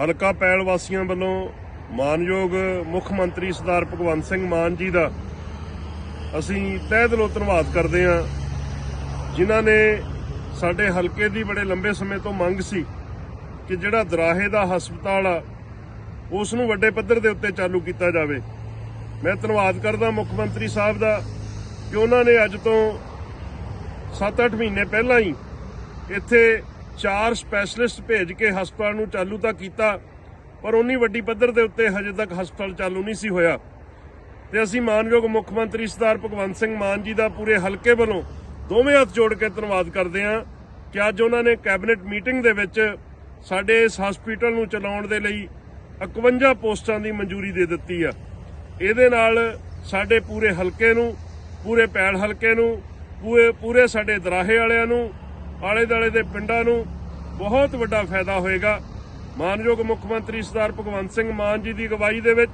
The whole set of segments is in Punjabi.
ਹਲਕਾ ਪੈਲ ਵਾਸੀਆਂ ਵੱਲੋਂ ਮਾਨਯੋਗ ਮੁੱਖ ਮੰਤਰੀ ਸਰਦਾਰ ਭਗਵੰਤ ਸਿੰਘ ਮਾਨ ਜੀ ਦਾ ਅਸੀਂ ਤਹਿ ਦਿਲੋਂ ਧੰਨਵਾਦ ਕਰਦੇ ਹਾਂ, ਜਿਨ੍ਹਾਂ ਨੇ ਸਾਡੇ ਹਲਕੇ ਦੀ ਬੜੇ ਲੰਬੇ ਸਮੇਂ ਤੋਂ ਮੰਗ ਸੀ ਕਿ ਜਿਹੜਾ ਦਰਾਹੇ ਦਾ ਹਸਪਤਾਲ ਆ ਉਸ ਨੂੰ ਵੱਡੇ ਪੱਧਰ ਦੇ ਉੱਤੇ ਚਾਲੂ ਕੀਤਾ ਜਾਵੇ। ਮੈਂ ਧੰਨਵਾਦ ਕਰਦਾ ਮੁੱਖ ਮੰਤਰੀ ਸਾਹਿਬ ਦਾ ਕਿ ਉਹਨਾਂ ਨੇ ਅੱਜ ਤੋਂ 7-8 ਮਹੀਨੇ ਪਹਿਲਾਂ ਹੀ ਇੱਥੇ ਚਾਰ ਸਪੈਸ਼ਲਿਸਟ ਭੇਜ ਕੇ ਹਸਪਤਾਲ ਨੂੰ ਚਾਲੂ ਤਾਂ ਕੀਤਾ, ਪਰ ਉਨੀ ਵੱਡੀ ਪੱਧਰ ਦੇ ਉੱਤੇ ਹਜੇ ਤੱਕ ਹਸਪਤਾਲ ਚਾਲੂ ਨਹੀਂ ਸੀ ਹੋਇਆ। ਤੇ ਅਸੀਂ ਮਾਨਯੋਗ ਮੁੱਖ ਮੰਤਰੀ ਸਰਦਾਰ ਭਗਵੰਤ ਸਿੰਘ ਮਾਨ ਜੀ ਦਾ ਪੂਰੇ ਹਲਕੇ ਵੱਲੋਂ ਦੋਵੇਂ ਹੱਥ ਜੋੜ ਕੇ ਧੰਨਵਾਦ ਕਰਦੇ ਹਾਂ ਕਿ ਅੱਜ ਉਹਨਾਂ ਨੇ ਕੈਬਨਿਟ ਮੀਟਿੰਗ ਦੇ ਵਿੱਚ ਸਾਡੇ ਇਸ ਹਸਪੀਟਲ ਨੂੰ ਚਲਾਉਣ ਦੇ ਲਈ 51 ਪੋਸਟਾਂ ਦੀ ਮਨਜ਼ੂਰੀ ਦੇ ਦਿੱਤੀ ਆ। ਇਹਦੇ ਨਾਲ ਸਾਡੇ ਪੂਰੇ ਹਲਕੇ ਨੂੰ, ਪੂਰੇ ਪੈੜ ਹਲਕੇ ਨੂੰ, ਪੂਰੇ ਪੂਰੇ ਸਾਡੇ ਦਰਾਹੇ ਵਾਲਿਆਂ ਨੂੰ ਆਲੇ ਦਾਲੇ ਦੇ ਪਿੰਡਾਂ ਨੂੰ ਬਹੁਤ ਵੱਡਾ ਫਾਇਦਾ ਹੋਏਗਾ। ਮਾਨਯੋਗ ਮੁੱਖ ਮੰਤਰੀ ਸਰਦਾਰ ਭਗਵੰਤ ਸਿੰਘ ਮਾਨ ਜੀ ਦੀ ਅਗਵਾਈ ਦੇ ਵਿੱਚ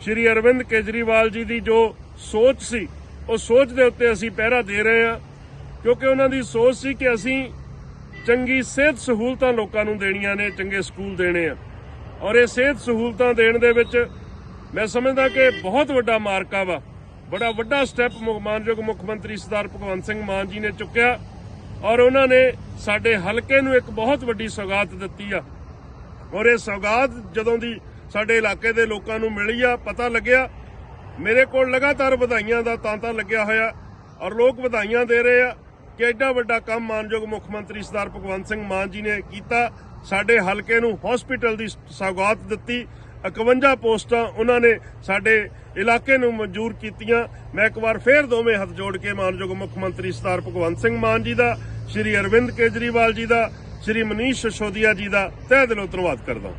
ਸ਼੍ਰੀ ਅਰਵਿੰਦ ਕੇਜਰੀਵਾਲ ਜੀ ਦੀ ਜੋ ਸੋਚ ਸੀ, ਉਹ ਸੋਚ ਦੇ ਉੱਤੇ ਅਸੀਂ ਪਹਿਰਾ ਦੇ ਰਹੇ ਹਾਂ, ਕਿਉਂਕਿ ਉਹਨਾਂ ਦੀ ਸੋਚ ਸੀ ਕਿ ਅਸੀਂ ਚੰਗੀ ਸਿਹਤ ਸਹੂਲਤਾਂ ਲੋਕਾਂ ਨੂੰ ਦੇਣੀਆਂ ਨੇ, ਚੰਗੇ ਸਕੂਲ ਦੇਣੇ ਆ। ਔਰ ਇਹ ਸਿਹਤ ਸਹੂਲਤਾਂ ਦੇਣ ਦੇ ਵਿੱਚ ਮੈਂ ਸਮਝਦਾ ਕਿ ਬਹੁਤ ਵੱਡਾ ਮਾਰਕਾ ਵਾ। ਬੜਾ ਵੱਡਾ ਸਟੈਪ ਮਾਨਯੋਗ ਮੁੱਖ ਮੰਤਰੀ ਸਰਦਾਰ ਭਗਵੰਤ ਸਿੰਘ ਮਾਨ ਜੀ ਨੇ ਚੁੱਕਿਆ। ਔਰ ਉਹਨਾਂ ਨੇ ਸਾਡੇ ਹਲਕੇ ਨੂੰ ਇੱਕ ਬਹੁਤ ਵੱਡੀ ਸੌਗਾਤ ਦਿੱਤੀ ਆ। ਔਰ ਇਹ ਸੌਗਾਤ ਜਦੋਂ ਦੀ ਸਾਡੇ ਇਲਾਕੇ ਦੇ ਲੋਕਾਂ ਨੂੰ ਮਿਲੀ ਆ, ਪਤਾ ਲੱਗਿਆ, ਮੇਰੇ ਕੋਲ ਲਗਾਤਾਰ ਵਧਾਈਆਂ ਦਾ ਤਾਂਤਾ ਲੱਗਿਆ ਹੋਇਆ ਔਰ ਲੋਕ ਵਧਾਈਆਂ ਦੇ ਰਹੇ ਆ ਕਿ ਐਡਾ ਵੱਡਾ ਕੰਮ ਮਾਨਯੋਗ ਮੁੱਖ ਮੰਤਰੀ ਸਰਦਾਰ ਭਗਵੰਤ ਸਿੰਘ ਮਾਨ ਜੀ ਨੇ ਕੀਤਾ। ਸਾਡੇ ਹਲਕੇ ਨੂੰ ਹਸਪੀਟਲ ਦੀ ਸੌਗਾਤ ਦਿੱਤੀ 51 ਪੋਸਟਾਂ ਉਹਨਾਂ ਨੇ ਸਾਡੇ ਇਲਾਕੇ ਨੂੰ ਮਨਜ਼ੂਰ ਕੀਤੀਆਂ। ਮੈਂ ਇੱਕ ਵਾਰ ਫੇਰ ਦੋਵੇਂ ਹੱਥ ਜੋੜ ਕੇ ਮਾਨਯੋਗ ਮੁੱਖ ਮੰਤਰੀ ਸਰਦਾਰ ਭਗਵੰਤ ਸਿੰਘ ਮਾਨ ਜੀ ਦਾ, ਸ਼੍ਰੀ ਅਰਵਿੰਦ ਕੇਜਰੀਵਾਲ ਜੀ ਦਾ, ਸ਼੍ਰੀ ਮਨੀਸ਼ ਸਸੋਦੀਆ ਜੀ ਦਾ ਤਹਿ ਦਿਲੋਂ ਧੰਨਵਾਦ ਕਰਦਾ